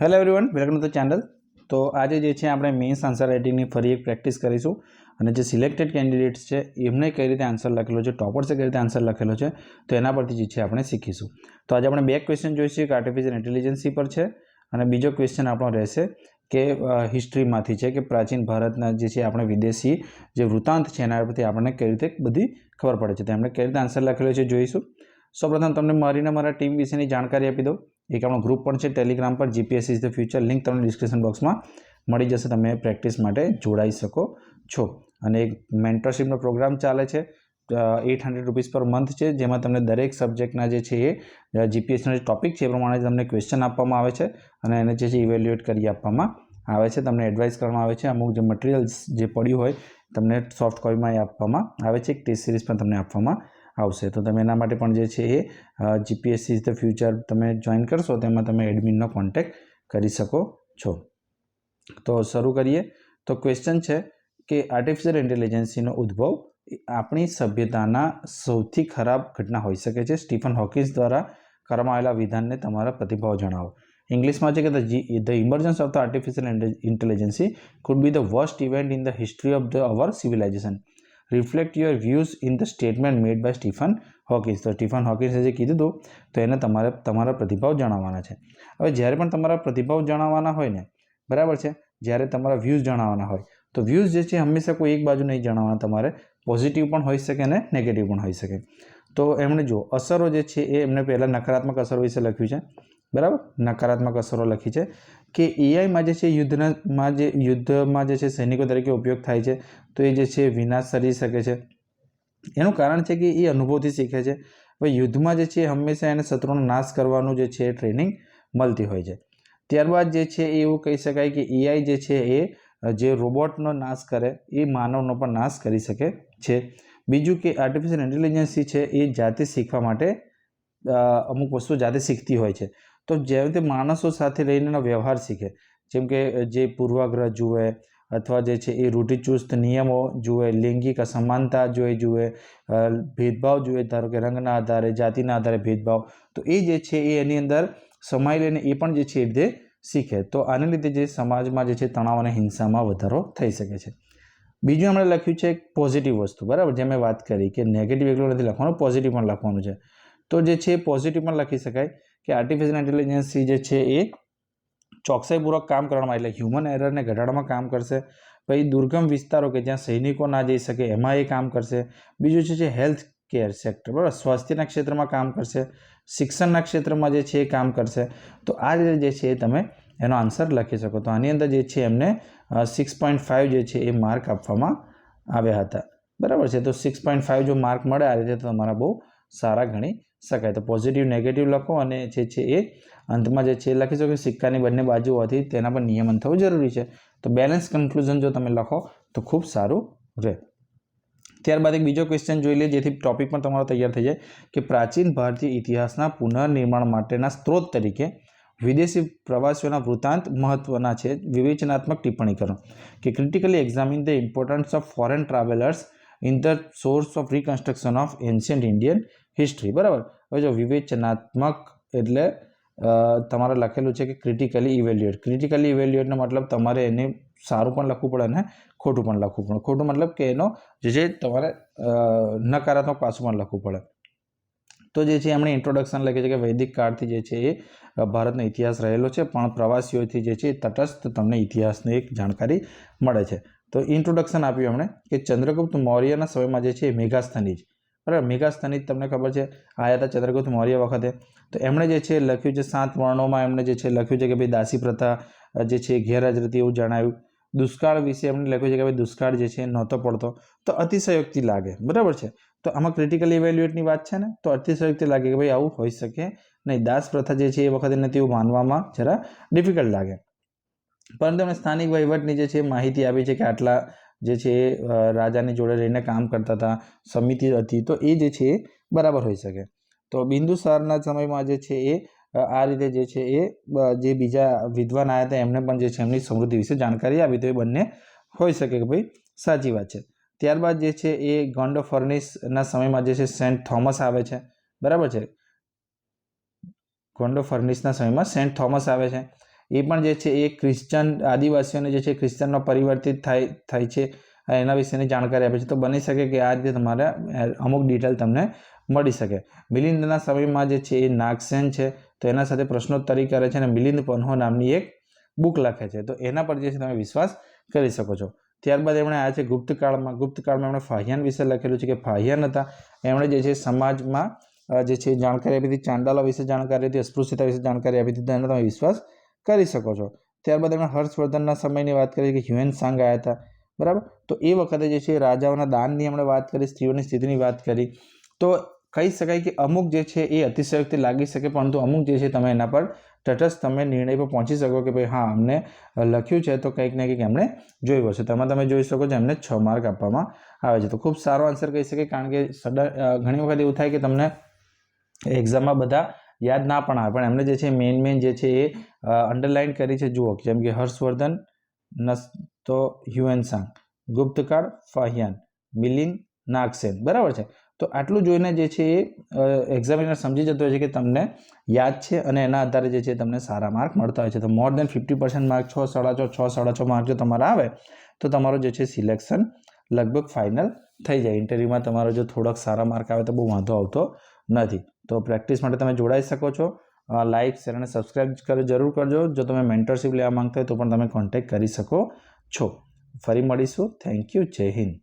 Hello everyone welcome to channel તો આજે જે છે આપણે મેન્સ આન્સર રાઇટિંગની ફરી એક પ્રેક્ટિસ કરીશું. અને જે સિલેક્ટેડ કેન્ડિડેટ્સ છે, એમને કઈ રીતે આન્સર લખેલો છે ટોપર્સે કઈ રીતે આન્સર લખેલો છે, તો એના પરથી જે છે આપણે શીખીશું. તો આજે આપણે બે ક્વેશ્ચન જોઈશું, એક આર્ટિફિશિયલ ઇન્ટેલિજન્સી પર છે, અને બીજો ક્વેશ્ચન આપણો રહેશે કે હિસ્ટ્રીમાંથી છે, કે પ્રાચીન ભારતના જે છે આપણે વિદેશી જે વૃત્તાંત છે, એના પરથી આપણને કઈ રીતે બધી ખબર પડે છે. તો એમણે કઈ રીતે આન્સર લખેલો છે જોઈશું. સૌપ્રથમ તમને મારીને મારા ટીમ વિશેની જાણકારી આપી દઉં. એક આપણો ગ્રુપ પણ છે ટેલિગ્રામ પર GPSC is the future link તમને ડિસ્ક્રિપ્શન બોક્સમાં મળી જશે, તમે પ્રેક્ટિસ માટે જોડાઈ શકો છો. અને એક મેન્ટરશીપનો પ્રોગ્રામ ચાલે છે at hundred rupees per month છે, જેમાં તમને દરેક સબ્જેક્ટના જે છે એ જીપીએસનો જે ટોપિક છે, એ પ્રમાણે તમને ક્વેશ્ચન આપવામાં આવે છે અને એને જે છે ઇવેલ્યુએટ કરી આપવામાં આવે છે. તમને એડવાઇસ કરવામાં આવે છે, અમુક જે મટીરિયલ્સ જે પડ્યું હોય, તમને સોફ્ટ કોપીમાં એ આપવામાં આવે છે. એક ટેસ્ટ સિરીઝ પણ તમને આપવામાં આવશે. તો તમે એના માટે પણ જે છે એ જીપીએસસી ધ ફ્યુચર તમે જોઈન કરશો, તેમાં તમે એડમિનનો કોન્ટેક્ટ કરી શકો છો. તો શરૂ કરીએ. તો ક્વેશ્ચન છે કે આર્ટિફિશિયલ ઇન્ટેલિજન્સીનો ઉદ્ભવ આપણી સભ્યતાના સૌથી ખરાબ ઘટના હોઈ શકે છે. સ્ટીફન હોકિન્સ દ્વારા કરવામાં આવેલા વિધાનને તમારા પ્રતિભાવ જણાવો. ઇંગ્લિશમાં છે કે the emergence of the artificial intelligence could be the worst event in the history of the our civilisation reflect your views in the statement made by Stephen હોકીસ તો સ્ટીફન હોકીસે જે કીધું હતું, તો એને તમારે, તમારા પ્રતિભાવ જણાવવાના છે. હવે જ્યારે પણ તમારા પ્રતિભાવ જણાવવાના હોય ને, બરાબર છે? જ્યારે તમારા વ્યૂઝ જણાવવાના હોય, તો વ્યૂઝ જે છે હંમેશા કોઈ એક બાજુ નહીં જણાવવાના. તમારે પોઝિટિવ પણ હોઈ શકે અને નેગેટિવ પણ હોઈ શકે. તો એમણે જો અસરો જે છે એ એમણે પહેલાં નકારાત્મક અસરો વિશે લખ્યું છે. બરાબર? નકારાત્મક અસરો લખી છે કે એઆઈમાં જે છે યુદ્ધનામાં જે યુદ્ધમાં જે છે સૈનિકો તરીકે ઉપયોગ થાય છે, તો એ જે છે વિનાશ સર્જી શકે છે. એનું કારણ છે કે એ અનુભવથી શીખે છે. હવે યુદ્ધમાં જે છે હંમેશા એને શત્રુનો નાશ કરવાનું જે છે ટ્રેનિંગ મળતી હોય છે. ત્યારબાદ જે છે એવું કહી શકાય કે એઆઈ જે છે એ, જે રોબોટનો નાશ કરે, એ માનવનો પણ નાશ કરી શકે છે. બીજું કે આર્ટિફિશિયલ ઇન્ટેલિજન્સી છે એ જાતે શીખવા માટે અમુક વસ્તુ જાતે શીખતી હોય છે. તો જેવી રીતે માણસો સાથે રહીને વ્યવહાર શીખે. જેમ કે જે પૂર્વાગ્રહ જુએ અથવા જે છે એ રૂઢિચુસ્ત નિયમો જુએ, લૈંગિક અસમાનતા જોઈ જુએ ભેદભાવ જુએ, ધારો કે રંગના આધારે, જાતિના આધારે ભેદભાવ, તો એ જે છે એ એની અંદર સમાઈ લઈને એ પણ જે છે એ રીતે શીખે. તો આને લીધે જે સમાજમાં જે છે તણાવ અને હિંસામાં વધારો થઈ શકે છે. બીજું એમણે લખ્યું છે એક પોઝિટિવ વસ્તુ. બરાબર? જે મેં વાત કરી કે નેગેટિવ એકલું નથી લખવાનું પોઝિટિવ પણ લખવાનું છે. તો જે છે પોઝિટિવ પણ લખી શકાય કે આર્ટિફિશિયલ ઇન્ટેલિજન્સી જે છે એ ચોકસાઈપૂર્વક કામ કરવામાં એટલે હ્યુમન એરરને ઘટાડવામાં કામ કરશે. પછી દુર્ગમ વિસ્તારો કે જ્યાં સૈનિકો ના જઈ શકે એમાં એ કામ કરશે. બીજું છે જે હેલ્થ કેર સેક્ટર બરાબર? સ્વાસ્થ્યના ક્ષેત્રમાં કામ કરશે. શિક્ષણના ક્ષેત્રમાં જે છે એ કામ કરશે. તો આ રીતે જે છે એ તમે એનો આન્સર લખી શકો. તો આની અંદર જે છે એમને સિક્સ પોઈન્ટ ફાઇવ જે છે એ માર્ક આપવામાં આવ્યા હતા. બરાબર છે? તો સિક્સ પોઈન્ટ ફાઇવ જો માર્ક મળે, આ રીતે તો તમારા બહુ સારા ગણી શકાય. તો પોઝિટિવ નેગેટિવ લખો અને જે છે એ અંતમાં જે છે એ લખી શકો સિક્કાની બંને બાજુ હોવાથી તેના પર નિયમન થવું જરૂરી છે. તો બેલેન્સ કન્ક્લુઝન જો તમે લખો, તો ખૂબ સારું રહે. ત્યારબાદ એક બીજો ક્વેશ્ચન જોઈ લઈએ જેથી ટોપિક પણ તમારો તૈયાર થઈ જાય કે પ્રાચીન ભારતીય ઇતિહાસના પુનર્નિર્માણ માટેના સ્ત્રોત તરીકે વિદેશી પ્રવાસીઓના વૃત્તાંત મહત્વના છે. વિવેચનાત્મક ટિપ્પણી કરો કે critically examine the importance of foreign travellers in the source of reconstruction of ancient Indian history બરાબર? હવે જો વિવેચનાત્મક એટલે તમારે લખેલું છે કે ક્રિટિકલી ઇવેલ્યુએટ ક્રિટિકલી ઇવેલ્યુએટનો મતલબ તમારે એને સારું પણ લખવું પડે અને ખોટું પણ લખવું પડે. ખોટું મતલબ કે એનો જે છે તમારે નકારાત્મક પાસું પણ લખવું પડે. તો જે છે એમણે ઇન્ટ્રોડક્શન લખે છે કે વૈદિક કાળથી જે છે એ ભારતનો ઇતિહાસ રહેલો છે, પણ પ્રવાસીઓથી જે છે તટસ્થ તમને ઇતિહાસની એક જાણકારી મળે છે. તો ઇન્ટ્રોડક્શન આપ્યું એમણે કે ચંદ્રગુપ્ત મૌર્યના સમયમાં જે છે એ મેઘાસ્થનીજ બરાબર? મેઘાસ્થનીજ તમને ખબર છે આયા હતા ચંદ્રગુપ્ત મૌર્ય વખતે. તો એમણે જે છે, લખ્યું છે, સાત વર્ણોમાં એમણે જે છે, લખ્યું છે કે ભાઈ દાસી પ્રથા જે છે, ગેરહાજર હતી એવું જણાવ્યું. દુષ્કાળ વિશે એમણે લખ્યું છે કે ભાઈ દુષ્કાળ જે છે, નહોતો પડતો. તો અતિશયોક્તિ લાગે, બરાબર છે? તો આમાં ક્રિટિકલ ઇવેલ્યુએટની વાત છે ને, તો અતિશયોક્તિ લાગે કે ભાઈ આવું હોઈ શકે નહીં. દાસ પ્રથા જે છે એ વખતે નથી એવું માનવામાં જરા ડિફિકલ્ટ લાગે. પરંતુ એમણે સ્થાનિક વહીવટની જે છે, માહિતી આપી છે કે આટલા જે છે રાજાની જોડે રહીને કામ કરતા હતા, સમિતિ હતી, તો એ જે છે બરાબર હોઈ શકે. તો બિંદુસારના સમયમાં જે છે એ આ રીતે જે છે એ જે બીજા વિદ્વાન આવ્યા હતા, એમને પણ જે છે એમની સમૃદ્ધિ વિશે જાણકારી આપી, તો એ બંને હોઈ શકે કે ભાઈ સાચી વાત છે. ત્યારબાદ જે છે એ ગોન્ડો ફર્નિસના સમયમાં જે છે સેન્ટ થોમસ આવે છે. બરાબર છે? ગોન્ડો ફર્નિસના સમયમાં સેન્ટ થોમસ આવે છે. એ પણ જે છે, એ ક્રિશ્ચન આદિવાસીઓને જે છે ક્રિશ્ચનમાં પરિવર્તિત થાય થાય છે એના વિશેની જાણકારી આપે છે. તો બની શકે કે આ રીતે તમારે અમુક ડિટેલ તમને મળી શકે. મિલિંદના સમયમાં જે છે, એ નાગસેન છે, તો એના સાથે પ્રશ્નોત્તરી કરે છે અને મિલિંદ પન્હો નામની એક બુક લખે છે. તો એના પર જે છે, તમે વિશ્વાસ કરી શકો છો. ત્યારબાદ એમણે આ છે ગુપ્તકાળમાં ગુપ્તકાળમાં એમણે ફાહિયાન વિશે લખેલું છે કે ફાહિયાન હતા. એમણે જે છે, સમાજમાં જે છે, જાણકારી આપી હતી, ચાંડાલા વિશે જાણકારી હતી, અસ્પૃશ્યતા વિશે જાણકારી આપી હતી. તો એનો તમે વિશ્વાસ કરી શકો છો. ત્યારબાદ એમણે હર્ષવર્ધનના સમયની વાત કરી કે હ્યુએન સાંગ આવ્યા હતા. બરાબર? તો એ વખતે જે છે રાજાઓના દાનની એમણે વાત કરી, સ્ત્રીઓની સ્થિતિની વાત કરી. તો કહી શકાય કે અમુક જે છે એ અતિશયોક્તિ લાગી શકે, પરંતુ અમુક જે છે તમે એના પર તટસ્થ તમે નિર્ણય પર પહોંચી શકો કે ભાઈ હા, અમને લખ્યું છે, તો કંઈક ને કંઈક એમણે જોયું હશે. તેમાં તમે જોઈ શકો છો એમને છ માર્ક આપવામાં આવે છે. તો ખૂબ સારો આન્સર કહી શકાય, કારણ કે સડન ઘણી વખત એવું થાય કે તમને એક્ઝામમાં બધા યાદ ના પણ આવે. પણ એમને જે છે મેઇન મેઇન જે છે એ અંડરલાઇન કરી છે જુઓ, જેમ કે હર્ષવર્ધન નસ તો હ્યુએનસાંગ ગુપ્તકાળ, ફાહિયાન મિલિન નાગસેન. બરાબર છે? તો આટલું જોઈને જે છે એ એક્ઝામિનર સમજી જતો હોય છે કે તમને યાદ છે અને એના આધારે જે છે તમને સારા માર્ક મળતા હોય છે. તો more than fifty percent mark છ, સાડા છ છ, સાડા છ માર્ક જો તમારા આવે, તો તમારો જે છે સિલેક્શન લગભગ ફાઇનલ થઈ જાય. ઇન્ટરવ્યૂમાં તમારો જો થોડાક સારા માર્ક આવે તો બહુ વાંધો આવતો નથી. તો પ્રેક્ટિસ માટે તમે જોડાઈ શકો છો. લાઇક શેર અને સબસ્ક્રાઇબ કરી, જરૂર કરજો. જો તમે મેન્ટરશિપ લેવા માંગતા હોય તો પણ તમે કોન્ટેક્ટ કરી શકો છો. ફરી મળીશું. થેન્ક યુ જય હિન્દ.